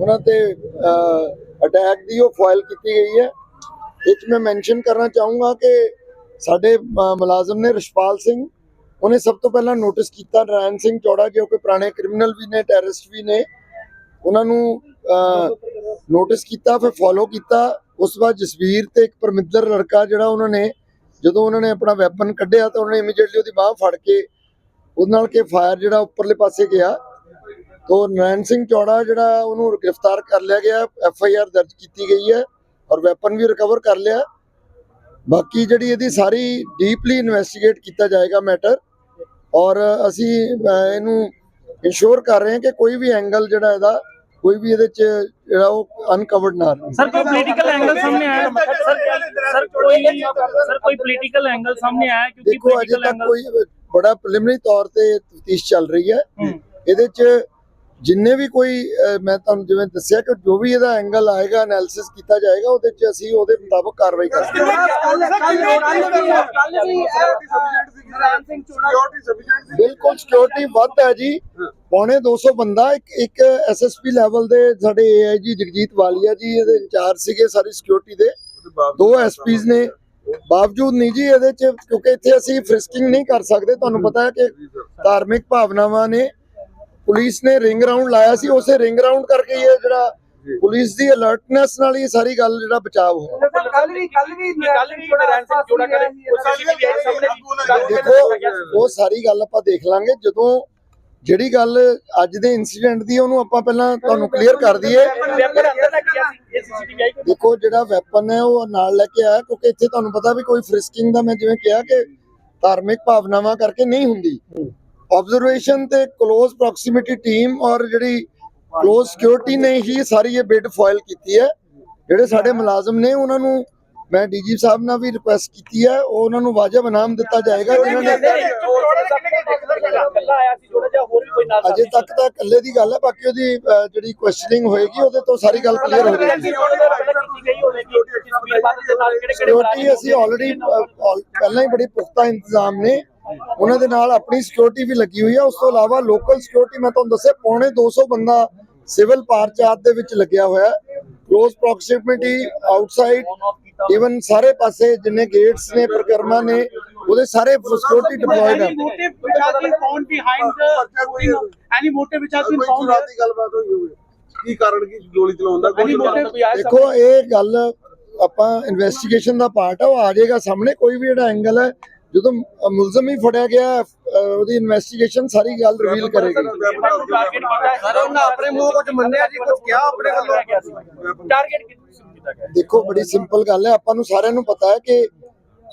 ਉਹਨਾਂ ਤੇ ਅਟੈਕ ਦੀ ਉਹ ਫਾਈਲ ਕੀਤੀ ਗਈ ਹੈ। ਇਹ ਮੈਂ ਮੈਂਸ਼ਨ ਕਰਨਾ ਚਾਹੂੰਗਾ ਕਿ ਸਾਡੇ ਮੁਲਾਜ਼ਮ ਨੇ ਰਿਸ਼ਪਾਲ ਸਿੰਘ, ਉਹਨੇ ਸਭ ਤੋਂ ਪਹਿਲਾਂ ਨੋਟਿਸ ਕੀਤਾ ਨਰਾਇਣ ਸਿੰਘ ਚੌੜਾ ਜੋ ਕਿ ਪੁਰਾਣੇ ਕ੍ਰਿਮੀਨਲ ਵੀ ਨੇ ਟੈਰਰਿਸਟ ਵੀ ਨੇ। ਉਹਨਾਂ ਨੂੰ ਨੋਟਿਸ ਕੀਤਾ, ਫਿਰ ਫੋਲੋ ਕੀਤਾ। ਉਸ ਤੋਂ ਬਾਅਦ ਜਸਵੀਰ ਤੇ ਇੱਕ ਪਰਮਿੰਦਰ ਲੜਕਾ ਜਿਹੜਾ ਉਹਨਾਂ ਨੇ, ਜਦੋਂ ਉਹਨਾਂ ਨੇ ਆਪਣਾ ਵੈਪਨ ਕੱਢਿਆ ਤਾਂ ਉਹਨਾਂ ਨੇ ਇਮੀਡੀਏਟਲੀ ਉਹਦੀ ਬਾਹ ਫੜ ਕੇ, ਉਹਦੇ ਨਾਲ ਕੇ ਫਾਇਰ ਜਿਹੜਾ ਉੱਪਰਲੇ ਪਾਸੇ ਗਿਆ। ਤੋ ਨਰੈਣ ਸਿੰਘ ਚੌੜਾ ਜਿਹੜਾ ਉਹਨੂੰ ਗ੍ਰਿਫਤਾਰ ਕਰ ਲਿਆ ਗਿਆ ਐਫ ਆਈ ਆਰ ਦਰਜ ਕੀਤੀ ਗਈ ਹੈ ਔਰ ਵੈਪਨ ਵੀ ਰਿਕਵਰ ਕਰ ਲਿਆ। ਬਾਕੀ ਜਿਹੜੀ ਇਹਦੀ ਸਾਰੀ ਡੀਪਲੀ ਇਨਵੈਸਟੀਗੇਟ ਕੀਤਾ ਜਾਏਗਾ ਮੈਟਰ ਔਰ ਅਸੀਂ ਇਹਨੂੰ ਇਨਸ਼ੋਰ ਕਰ ਰਹੇ ਹਾਂ ਕਿ ਕੋਈ ਵੀ ਐਂਗਲ ਜਿਹੜਾ ਇਹਦਾ ਕੋਈ ਵੀ ਇਹਦੇ ਚ ਜਿਹੜਾ ਉਹ ਅਨਕਵਰਡ ਨਾ ਰਹੇ। ਸਰ ਕੋਈ ਪੋਲੀਟੀਕਲ ਐਂਗਲ ਸਾਹਮਣੇ ਆਇਆ? ਸਰ ਸਰ ਕੋਈ ਸਰ ਕੋਈ ਪੋਲੀਟੀਕਲ ਐਂਗਲ ਸਾਹਮਣੇ ਆਇਆ? ਕਿਉਂਕਿ ਦੇਖੋ ਅਜੇ ਪੋਲੀਟੀਕਲ ਤੱਕ ਐਂਗਲ ਕੋਈ ਬੜਾ ਪ੍ਰੀਲਿਮਿਨਰੀ ਤੌਰ ਤੇ ਤਫਤੀਸ਼ ਚੱਲ ਰਹੀ ਹੈ। ਇਹਦੇ ਚ ਜਿੰਨੇ ਵੀ ਕੋਈ ਮੈਂ ਤੁਹਾਨੂੰ ਜਿਵੇਂ ਦੱਸਿਆ ਕਿ ਜੋ ਵੀ ਇਹਦਾ ਐਂਗਲ ਆਏਗਾ ਐਨਾਲਿਸਿਸ ਕੀਤਾ ਜਾਏਗਾ ਉਹਦੇ ਚ ਅਸੀਂ ਉਹਦੇ ਮੁਤਾਬਕ ਕਾਰਵਾਈ ਕਰਾਂਗੇ। ਬਿਲਕੁਲ ਸਿਕਿਉਰਿਟੀ ਵੱਧ ਹੈ ਜੀ। ਪੌਣੇ 200 ਬੰਦਾ ਇੱਕ ਇੱਕ ਐਸਐਸਪੀ ਲੈਵਲ ਦੇ ਸਾਡੇ ਏਆਈਜੀ ਜਗਜੀਤ ਵਾਲੀਆ ਜੀ ਇਹਦੇ ਇੰਚਾਰਜ ਸੀਗੇ ਸਾਰੀ ਸਿਕਿਉਰਿਟੀ ਦੇ। ਦੋ ਐਸਪੀਜ਼ ਨੇ। ਬਾਵਜੂਦ ਨਹੀਂ ਜੀ ਇਹਦੇ ਚ ਕਿਉਂਕਿ ਇੱਥੇ ਅਸੀਂ ਫ੍ਰਿਸਕਿੰਗ ਨਹੀਂ ਕਰ ਸਕਦੇ। ਤੁਹਾਨੂੰ ਪਤਾ ਹੈ ਕਿ ਧਾਰਮਿਕ ਭਾਵਨਾਵਾਂ ਨੇ ਪੁਲਿਸ ਨੇ ਰਿੰਗ ਰਾਉਂਡ ਲਾਇਆ ਸੀ ਉਸੇ ਰਿੰਗ ਰਾਉਂਡ ਕਰਕੇ ਹੀ ਇਹ ਜਿਹੜਾ ਪੁਲਿਸ ਦੀ ਅਲਰਟਨੈਸ ਨਾਲ ਹੀ ਸਾਰੀ ਗੱਲ ਜਿਹੜਾ ਬਚਾਅ ਹੋਇਆ। ਕੱਲ ਵੀ ਕੱਲ ਵੀ ਕੱਲ ਵੀ ਨਰਾਇਣ ਸਿੰਘ ਜੋੜਾ ਕਰੇ। ਸੀਸੀਟੀਵੀ ਆਈ ਸਾਹਮਣੇ। ਜੀ ਦੇਖੋ ਉਹ ਸਾਰੀ ਗੱਲ ਆਪਾਂ ਦੇਖ ਲਾਂਗੇ। ਜਦੋਂ ਜਿਹੜੀ ਗੱਲ ਅੱਜ ਦੇ ਇਨਸੀਡੈਂਟ ਦੀ ਉਹਨੂੰ ਆਪਾਂ ਪਹਿਲਾਂ ਤੁਹਾਨੂੰ ਕਲੀਅਰ ਕਰ ਦਈਏ। ਦੇਖੋ ਜਿਹੜਾ ਵੈਪਨ ਹੈ ਉਹ ਨਾਲ ਲੈ ਕੇ ਆਇਆ ਕਿਉਂਕਿ ਇੱਥੇ ਤੁਹਾਨੂੰ ਪਤਾ ਵੀ ਕੋਈ ਫ੍ਰਿਸਕਿੰਗ ਦਾ ਮੈਂ ਜਿਵੇਂ ਕਿਹਾ ਕਿ ਧਾਰਮਿਕ ਭਾਵਨਾਵਾਂ ਕਰਕੇ ਨਹੀਂ ਹੁੰਦੀ। ਆਬਜ਼ਰਵੇਸ਼ਨ ਤੇ ক্লোਜ਼ ਪ੍ਰੋਕਸੀਮਿਟੀ ਟੀਮ ਔਰ ਜਿਹੜੀ ক্লোਜ਼ ਸਿਕਿਉਰਿਟੀ ਨੇ ਹੀ ਸਾਰੀ ਇਹ ਬਿਡ ਫਾਈਲ ਕੀਤੀ ਹੈ। ਜਿਹੜੇ ਸਾਡੇ ਮੁਲਾਜ਼ਮ ਨੇ ਉਹਨਾਂ ਨੂੰ ਮੈਂ ਡੀਜੀ ਸਾਹਿਬ ਨਾਲ ਵੀ ਰਿਕੁਐਸਟ ਕੀਤੀ ਹੈ। ਉਹ ਉਹਨਾਂ ਨੂੰ ਵਾਜਬ ਇਨਾਮ ਦਿੱਤਾ ਜਾਏਗਾ। ਜਿਨ੍ਹਾਂ ਨੇ ਅਜੇ ਤੱਕ ਤਾਂ ਇਕੱਲੇ ਦੀ ਗੱਲ ਹੈ ਬਾਕੀ ਉਹਦੀ ਜਿਹੜੀ ਕੁਐਸਚਨਿੰਗ ਹੋਏਗੀ ਉਹਦੇ ਤੋਂ ਸਾਰੀ ਗੱਲ ਕਲੀਅਰ ਹੋ ਜਾਏਗੀ ਅਸੀਂ ਆਲਰੇਡੀ ਪਹਿਲਾਂ ਹੀ ਬੜੀ ਪੁਖਤਾ ਇੰਤਜ਼ਾਮ ਨੇ। ਉਹਨਾਂ ਦੇ ਨਾਲ ਆਪਣੀ ਸਿਕਿਉਰਿਟੀ ਵੀ ਲੱਗੀ ਹੋਈ ਹੈ ਉਸ ਤੋਂ ਇਲਾਵਾ ਲੋਕਲ ਸਿਕਿਉਰਿਟੀ ਮੈਂ ਤੁਹਾਨੂੰ ਦੱਸਿਆ ਪੌਣੇ 200 ਬੰਦਾ ਸਿਵਲ ਪਾਰਚਾਤ ਦੇ ਵਿੱਚ ਲੱਗਿਆ ਹੋਇਆ ਹੈ। ক্লোਜ਼ ਪ੍ਰੋਕਸੀਮਿਟੀ ਆਊਟਸਾਈਡ ਇਵਨ ਸਾਰੇ ਪਾਸੇ ਜਿੰਨੇ ਗੇਟਸ ਨੇ ਪ੍ਰਕਰਮਾ ਨੇ ਉਹਦੇ ਸਾਰੇ ਸਿਕਿਉਰਿਟੀ ਡਿਪਲੋਇਡ ਹੈ ਗੱਲਬਾਤ ਹੋਈ ਹੋਵੇ। ਕੀ ਕਾਰਨ ਕੀ ਗੋਲੀ ਚਲਾਉਣ ਦਾ? ਦੇਖੋ ਇਹ ਗੱਲ ਆਪਾਂ ਇਨਵੈਸਟੀਗੇਸ਼ਨ ਦਾ ਪਾਰਟ ਆ। ਉਹ ਆ ਜਾਏਗਾ ਸਾਹਮਣੇ। ਕੋਈ ਵੀ ਜਿਹੜਾ ਐਂਗਲ ਹੈ ਜਦੋਂ ਮੁਲਜ਼ਮ ਹੀ ਫੜਿਆ ਗਿਆ ਉਹਦੀ ਇਨਵੈਸਟੀਗੇਸ਼ਨ ਸਾਰੀ ਗੱਲ ਰਿਵੀਲ ਕਰੇਗੀ। ਸਰ ਉਹਨਾਂ ਆਪਣੇ ਮੂੰਹ ਕੁਝ ਮੰਨਿਆ ਜੀ ਕੁਝ ਕਿਹਾ ਆਪਣੇ ਵੱਲੋਂ? ਟਾਰਗੇਟ ਕੀਤਾ ਗਿਆ? ਦੇਖੋ ਬੜੀ ਸਿੰਪਲ ਗੱਲ ਹੈ। ਆਪਾਂ ਨੂੰ ਸਾਰਿਆਂ ਨੂੰ ਪਤਾ ਹੈ ਕਿ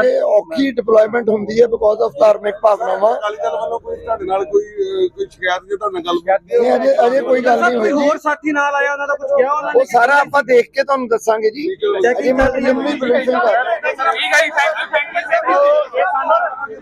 ਕਿਉਂਕਿ ਔਖੀ ਡਿਪਲੋਇਮੈਂਟ ਹੁੰਦੀ ਹੈ ਬਿਕੋਜ਼ ਆਫ ਧਾਰਮਿਕ ਭਾਵਨਾਵਾਂ। ਅਕਾਲੀ ਦਲ ਵੱਲੋਂ ਕੋਈ ਤੁਹਾਡੇ ਨਾਲ ਕੋਈ ਕੋਈ ਸ਼ਿਕਾਇਤ ਜੇ ਤੁਹਾਡੇ ਨਾਲ ਗੱਲ ਨਹੀਂ ਅਜੇ ਅਜੇ ਕੋਈ ਗੱਲ ਨਹੀਂ ਹੋਈ ਜੀ। ਸਾਥੀ ਨਾਲ ਆਇਆ ਉਹਨਾਂ ਦਾ ਕੁਝ ਕਿਹਾ ਉਹਨਾਂ ਉਹ ਸਾਰਾ ਆਪਾਂ ਦੇਖ ਕੇ ਤੁਹਾਨੂੰ ਦੱਸਾਂਗੇ ਜੀ। ਅਜੇ ਮੈਂ ਪ੍ਰੀਲਿਮਿਨਰੀ ਪ੍ਰੀਪਰੇਸ਼ਨ ਕਰ ਰਿਹਾ ਠੀਕ ਹੈ ਜੀ ਥੈਂਕ ਯੂ ਥੈਂਕ ਯੂ